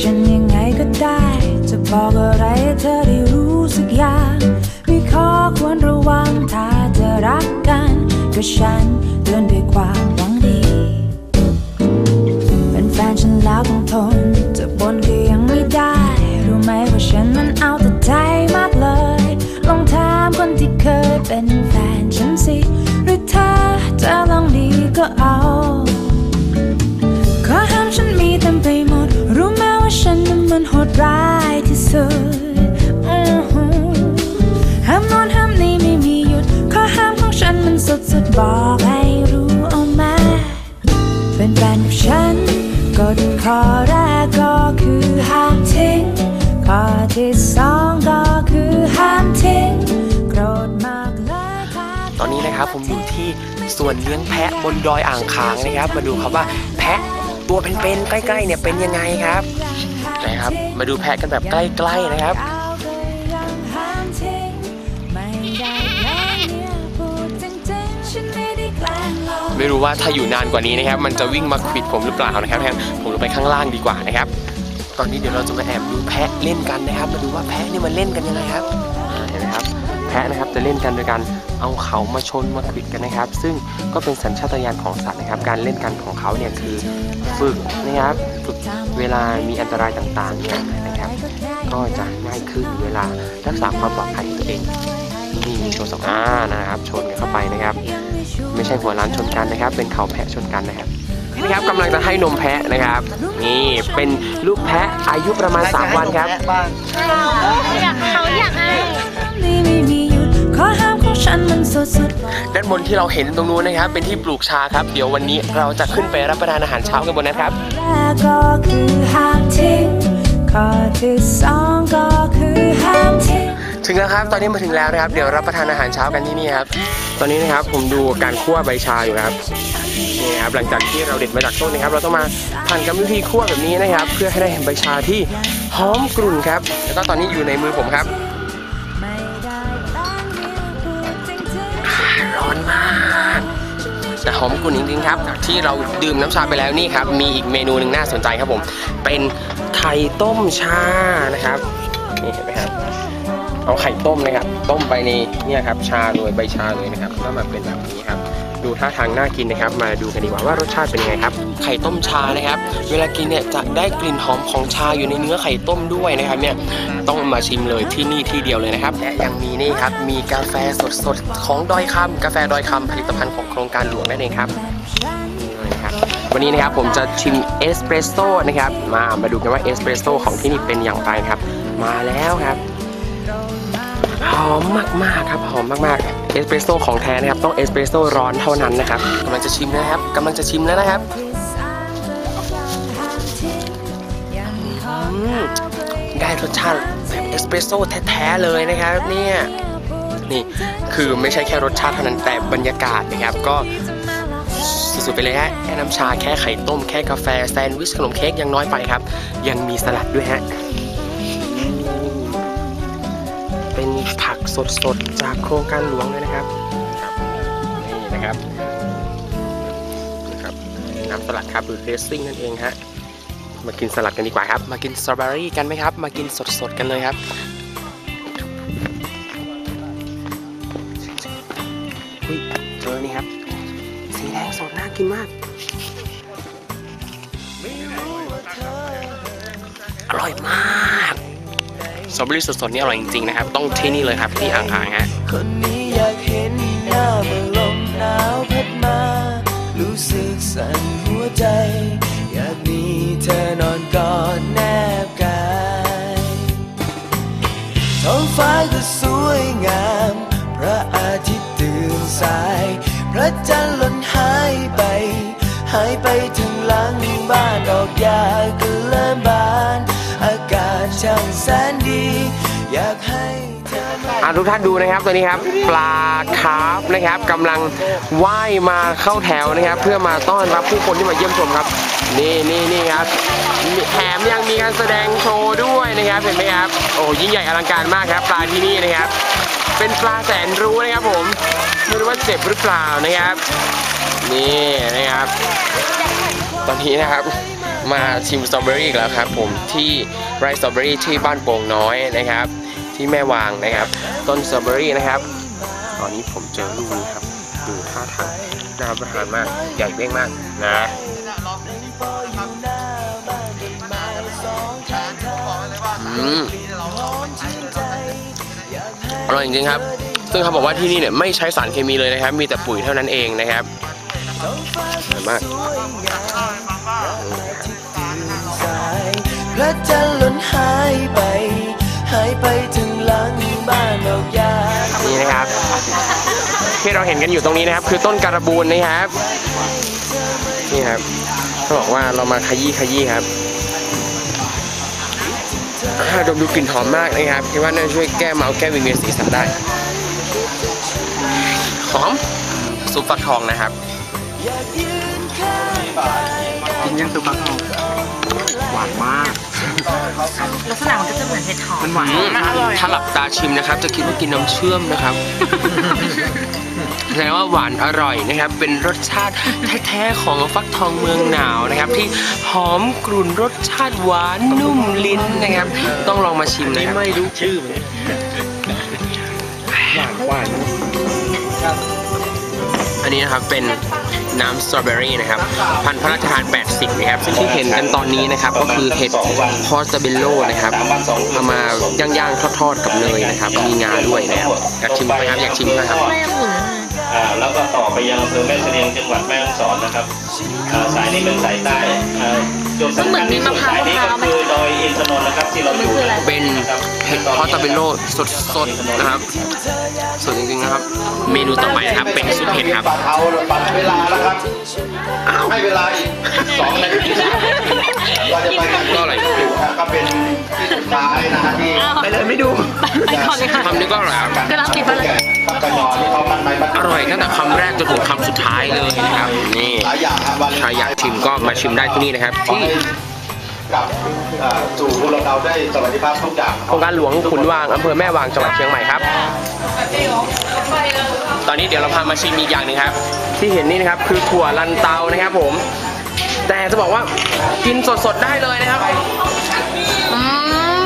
ฉันยังไงก็ได้ จะบอกอะไรเธอได้รู้สักอย่าง ไม่ขอควรระวังถ้าจะรักกัน ก็ฉัน บอกให้รู้เอามาเป็นแฟนกับฉันกฎข้อแรกก็คือห้ามทิ้งข้อที่สองก็คือห้ามทิ้งโกรธมากเลยถ้าตอนนี้นะครับผมอยู่ที่สวนเลี้ยงแพะบนดอยอ่างขางนะครับ มาดูครับว่าแพะตัวเป็นๆใกล้ๆเนี่ยเป็นยังไงครับนะครับ มาดูแพะกันแบบใกล้ๆนะครับ ไม่รู้ว่าถ้าอยู่นานกว่านี้นะครับ มันจะวิ่งมาขวิดผมหรือเปล่านะครับงั้นผมลงไปข้างล่างดีกว่านะครับ ตอนนี้เดี๋ยวเราจะมาแอบดูแพะเล่นกันนะครับ มาดูว่าแพะนี่มันเล่นกันยังไงครับเห็นไหมครับ แพะนะครับจะเล่นกันโดยการเอาเขามาชนมาขวิดกันนะครับ ซึ่งก็เป็นสัญชาตญาณของสัตว์นะครับ การเล่นกันของเขาเนี่ยคือฝึกนะครับฝึกเวลามีอันตรายต่างๆเนี่ยนะครับ ก็จะง่ายขึ้นเวลารักษาความปลอดภัยตัวเอง นี่มีโชว์สองอ่านะครับ ชนกันเข้าไปนะครับ ไม่ใช่หัวล้านชนกันนะครับ เป็นเขาแพะชนกันนะครับนี่นะครับกำลังจะให้นมแพะนะครับ นี่เป็นลูกแพะอายุประมาณ 3 วันครับอยากเขาอยากให้นี่ไม่มีหยุดข้อห้ามของฉันมันสุดๆด้านบนที่เราเห็นตรงนู้นนะครับ เป็นที่ปลูกชาครับ เดี๋ยววันนี้เราจะขึ้นไปรับประทานอาหารเช้ากันบนนั้นครับแรกก็คือห้ามทิ้งข้อที่สองก็คือห้ามทิ้ง ถึงแล้วครับ ตอนนี้มาถึงแล้วนะครับ เดี๋ยวรับประทานอาหารเช้ากันที่นี่ครับ ตอนนี้นะครับผมดูการคั่วใบชาอยู่นะครับ นี่ครับ หลังจากที่เราเด็ดมาจากต้นนะครับ เราต้องมาผ่านกรรมวิธีคั่วแบบนี้นะครับ เพื่อให้ได้ใบชาที่หอมกรุ่นครับ แล้วก็ตอนนี้อยู่ในมือผมครับร้อนมากแต่หอมกรุ่นจริงๆครับ จากที่เราดื่มน้ำชาไปแล้วนี่ครับ มีอีกเมนูหนึ่งน่าสนใจครับผม เป็นไข่ต้มชานะครับ นี่เห็นไหมครับ เอาไข่ต้มนะครับ ต้มไปในเนี่ยครับชาโดยใบชาเลยนะครับก็มาเป็นแบบนี้ครับ ดูท่าทางน่ากินนะครับ มาดูกันดีกว่าว่ารสชาติเป็นยังไงครับ ไข่ต้มชานะครับ เวลากินเนี่ยจะได้กลิ่นหอมของชาอยู่ในเนื้อไข่ต้มด้วยนะครับเนี่ยต้องมาชิมเลยที่นี่ที่เดียวเลยนะครับและยังมีนี่ครับมีกาแฟสดๆของดอยคำกาแฟดอยคำผลิตภัณฑ์ของโครงการหลวงนั่นเองครับนี่เลยครับวันนี้นะครับผมจะชิมเอสเปรสโซ่นะครับมามาดูกันว่าเอสเปรสโซ่ของที่นี่เป็นอย่างไรครับ มาแล้วครับ หอมมากๆครับหอมมากๆเอสเปรสโซ่ของแท้นะครับต้องเอสเปรสโซ่ร้อนเท่านั้นนะครับกำลังจะชิมนะครับกำลังจะชิมแล้วนะครับได้รสชาติแบบเอสเปรสโซ่แท้ๆเลยนะครับเนี่ยนี่คือไม่ใช่แค่รสชาติเท่านั้นแต่บรรยากาศนะครับก็สุดๆไปเลยฮะแค่น้ำชาแค่ไข่ต้มแค่กาแฟแซนด์วิชขนมเค้กยังน้อยไปครับ ยังมีสลัดด้วยฮะ สดๆ จากโครงการหลวงเลยนะครับครับ นี่นะครับนะครับ น้ำสลัดครับหรือเดซซิ่งนั่นเองฮะ มากินสลัดกันดีกว่าครับ มากินสตรอเบอรี่กันไหมครับ มากินสดๆ กันเลยครับอุ้ยเจอนี่ครับ สีแดงสดน่ากินมาก อร่อยมาก สตรอเบอรี่สดๆนี่อร่อยจริงๆนะครับ ต้องที่นี่เลยครับที่อ่างขางฮะคนนี้อยากเห็นหน้าเมื่อลมหนาวพัดมา รู้สึกสั่นหัวใจ อยากมีเธอนอนกอดแนบกายท้องฟ้าก็สวยงาม พระอาทิตย์ตื่นสาย พระจันทร์ล่นหายไป หายไปถึงหลังบ้านดอกยาก็เริ่มบาน อากาศช่างแสน อะทุกท่านดูนะครับตัวนี้ครับ ปลาคาร์ฟนะครับกำลังว่ายมาเข้าแถวนะครับ เพื่อมาต้อนรับผู้คนที่มาเยี่ยมชมครับ นี่นี่นี่ครับแถมยังมีการแสดงโชว์ด้วยนะครับเห็นไหมครับโอ้ยิ่งใหญ่อลังการมากครับ ปลาที่นี่นะครับ เป็นปลาแสนรู้นะครับผมไม่รู้ว่าเจ็บหรือเปล่านะครับ นี่นะครับ ตอนนี้นะครับมาชิมสตรอเบอรี่อีกแล้วครับผมที่ไรสตรอเบอรี่ที่บ้านโป่งน้อยนะครับ ที่แม่วางนะครับ ต้นสตรอเบอรี่นะครับ ตอนนี้ผมเจอลูกนี้ครับ ดูท่าทางน่ารับประทานมาก ใหญ่เบ้งมากนะอืมอร่อยจริงๆครับ ซึ่งเขาบอกว่าที่นี่เนี่ยไม่ใช้สารเคมีเลยนะครับ มีแต่ปุ๋ยเท่านั้นเองนะครับอร่อยมากสายพระจันทร์ล่นหายไป หายไปถึงหลังบ้านดอกยานี่นะครับ ที่เราเห็นกันอยู่ตรงนี้นะครับ คือต้นการบูนนะครับนี่ครับเขาบอกว่าเรามาขยี้ขยี้ครับอ่าดมดูกลิ่นหอมมากนะครับคิดว่าน่าจะช่วยแก้เมาแก้วิงเวียนศีรษะได้หอมซุปฟักทองนะครับกินยังซุปฟักทองหวานมาก ลักษณะมันก็จะเหมือนเห็ดหอมมันหวานอืมมากถ้าหลับตาชิมนะครับ จะคิดว่ากินน้ำเชื่อมนะครับแสดงว่าหวานอร่อยนะครับ เป็นรสชาติแท้ๆของฟักทองเมืองหนาวนะครับ ที่หอมกรุ่นรสชาติหวานนุ่มลิ้นนะครับ ต้องลองมาชิมนะครับไม่รู้ชื่อหวานหวานอันนี้นะครับเป็น น้ำสตรอเบอรี่นะครับ พันธุ์พระราชทาน 80 นะครับ ซึ่งที่เห็นกันตอนนี้นะครับ ก็คือเห็ดพอสตาเบลโลนะครับเอามาย่างๆทอดๆกับเนยนะครับ มีงาด้วยนะครับอยากชิมไหมครับ อยากชิมไหมครับไม่อ แล้วก็ต่อไปยังอำเภอแม่เสลียงจังหวัดแม่ฮ่องสอนนะครับอ่าสายนี้เป็นสายใต้อ่าจุดสำคัญที่สุดสายนี้ก็คือดอยอินทนนท์นะครับที่เราอยู่เป็นเห็ดพอสตาเบลโลสดๆนะครับสดจริงๆนะครับ เมนูต่อไปนะครับเป็นซุปเห็ดครับปัดเอาปัดเวลาแล้วครับให้เวลาอีกสองนาทีเราจะไปกันก็อร่อยก็เป็นที่สุดท้ายนะฮะที่ไปเลยไม่ดูไปก่อนเลยค่ะคำนี้ก็อร่อยครับกำลังติดมาเลยปักกระยอที่เขามันไปมัน อร่อยตั้งแต่คำแรกจนถึงคำสุดท้ายเลยนะครับนี่หลายอย่างฮะวันใครอยากชิมก็มาชิมได้ที่นี่นะครับที่กลับเอ่อสู่พวกเราได้สวัสดิภาพทุกอย่างโครงการหลวงขุนวางอำเภอแม่วางจังหวัดเชียงใหม่ครับ ตอนนี้เดี๋ยวเราพามาชิมอีกอย่างหนึ่งครับ ที่เห็นนี่นะครับคือถั่วลันเตานะครับผม แต่จะบอกว่ากินสดๆได้เลยนะครับอื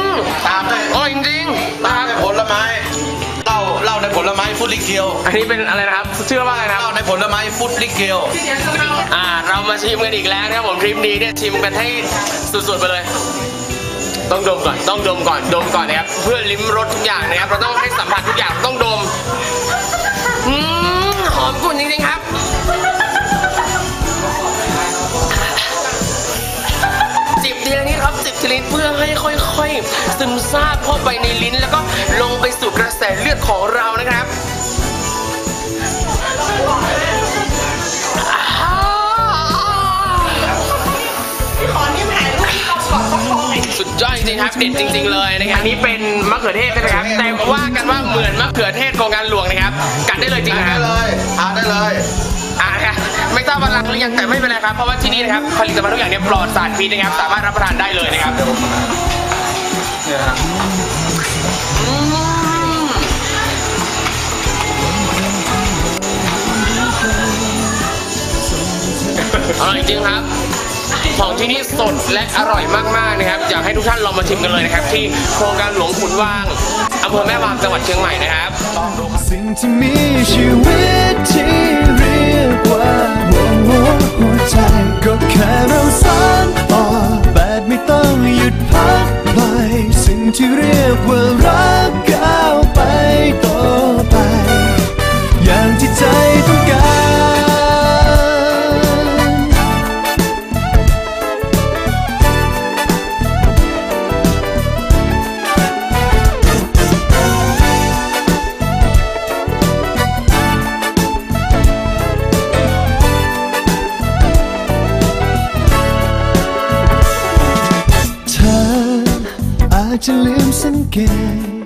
มตามด้วยอร่อยจริง ในผลไม้ฟุตลิเกียวอันนี้เป็นอะไรนะครับชื่อว่าอะไรนะคเหรับล้าในผลไม้ฟุตลิเกียวอ่า เรามาชิมกันอีกแล้วนะครับผมทริปนี้เนี่ยชิมกันให้สุดๆไปเลย ต้องดมก่อนต้องดมก่อนดมก่อนนะครับเพื่อลิ้มรสทุกอย่างนะครับเราต้องให้สัมผัสทุกอย่างต้องดมอืมหอมกลุ่นจริงๆครับจิบ ละนิดครับจิบทีละนิดเพื่อให้ค่อยๆ ซึมซาบเข้าไปในลิ้น แล้วก็ลงไปสู่กระแสเลือดของเรานะครับสุดยอดจริงๆครับเด็ดจริง ๆเลยนะครับอันนี้เป็นมะเขือเทศใช่ไหมครับแต่ว่ากันว่าเหมือนมะเขือเทศโครงการหลวงนะครับ กัดได้เลยจริงนะคได้รับเลยทานได้เลย ทราบว่ารังหรือยังแต่ไม่เป็นไรครับ เพราะว่าที่นี่นะครับผลิตภัณฑ์ทุกอย่างเนี่ยปลอดสารพิษนะครับ สามารถรับประทานได้เลยนะครับอืมอร่อยจริงครับ ของที่นี่สดและอร่อยมากๆนะครับ อยากให้ทุกท่านลองมาชิมกันเลยนะครับ ที่โครงการหลวงขุนวางอำเภอแม่วางจังหวัดเชียงใหม่นะครับ สิ่งที่มีชีวิตที่เรียกว่า หัวหัวหั เ